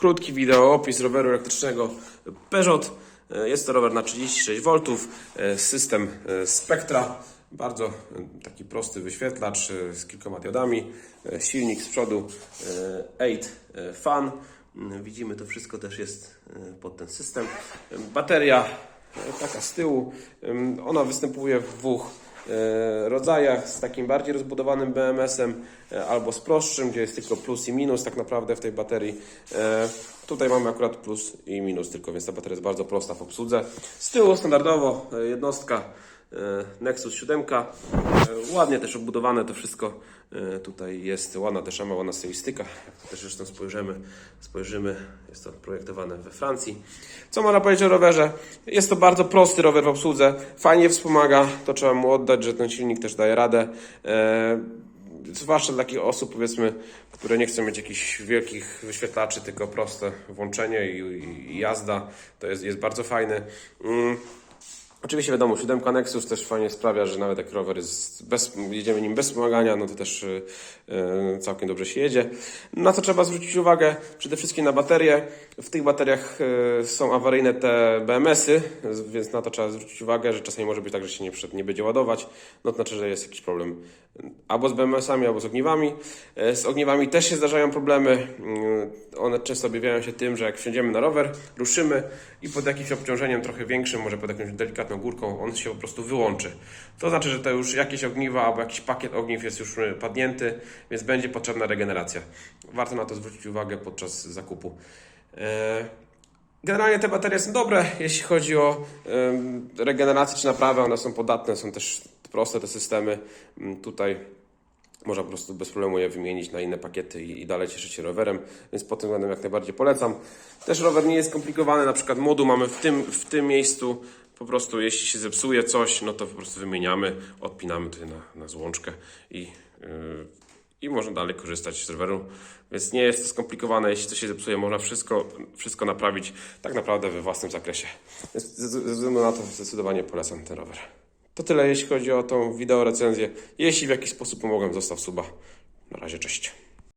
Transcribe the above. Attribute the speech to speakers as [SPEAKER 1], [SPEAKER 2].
[SPEAKER 1] Krótki wideo opis roweru elektrycznego Peugeot. E, Jest to rower na 36 V, e, system e, Spectra. Bardzo taki prosty wyświetlacz z kilkoma diodami. Silnik z przodu e, 8 e, fan. Mm, Widzimy to wszystko też jest pod ten system. Bateria taka z tyłu. Ona występuje w dwóch rodzajach, z takim bardziej rozbudowanym BMS-em e, albo z prostszym, gdzie jest tylko plus i minus tak naprawdę w tej baterii. E, Tutaj mamy akurat plus i minus tylko, więc ta bateria jest bardzo prosta w obsłudze. Z tyłu standardowo e, jednostka e, Nexus 7. E, Ładnie też obudowane to wszystko. E, Tutaj jest ładna też szama, ładna stylistyka. Jak też zresztą spojrzymy, spojrzymy, jest to projektowane we Francji. Co można powiedzieć o rowerze? Jest to bardzo prosty rower w obsłudze. Fajnie wspomaga, to trzeba mu oddać, że ten silnik też daje radę. E, Zwłaszcza dla takich osób, powiedzmy, które nie chcą mieć jakichś wielkich wyświetlaczy, tylko proste włączenie i, i, jazda. To jest, jest bardzo fajne. Oczywiście wiadomo, siódemka Nexus też fajnie sprawia, że nawet jak rower jest bez, jedziemy nim bez wspomagania, no to też y, y, całkiem dobrze się jedzie. Na co trzeba zwrócić uwagę? Przede wszystkim na baterie. W tych bateriach y, są awaryjne te BMS-y, więc na to trzeba zwrócić uwagę, że czasami może być tak, że się nie, nie będzie ładować. No to znaczy, że jest jakiś problem albo z BMS-ami, albo z ogniwami. Y, Z ogniwami też się zdarzają problemy. Y, One często objawiają się tym, że jak wsiądziemy na rower, ruszymy i pod jakimś obciążeniem trochę większym, może pod jakąś delikatną górką, on się po prostu wyłączy. To znaczy, że to już jakieś ogniwa albo jakiś pakiet ogniw jest już padnięty, więc będzie potrzebna regeneracja. Warto na to zwrócić uwagę podczas zakupu. E, Generalnie te baterie są dobre, jeśli chodzi o regenerację czy naprawę, one są podatne, są też proste te systemy. Mm, Tutaj można po prostu bez problemu je wymienić na inne pakiety i, dalej cieszyć się rowerem, więc pod tym względem jak najbardziej polecam. Też rower nie jest skomplikowany, na przykład moduł mamy w tym, w tym miejscu, po prostu jeśli się zepsuje coś, no to po prostu wymieniamy, odpinamy tutaj na, na złączkę i, yy, i można dalej korzystać z roweru, więc nie jest to skomplikowane, jeśli coś się zepsuje, można wszystko, wszystko naprawić tak naprawdę we własnym zakresie. Więc ze względu na to zdecydowanie polecam ten rower. To tyle jeśli chodzi o tą wideo recenzję. Jeśli w jakiś sposób pomogłem, zostaw suba. Na razie, cześć.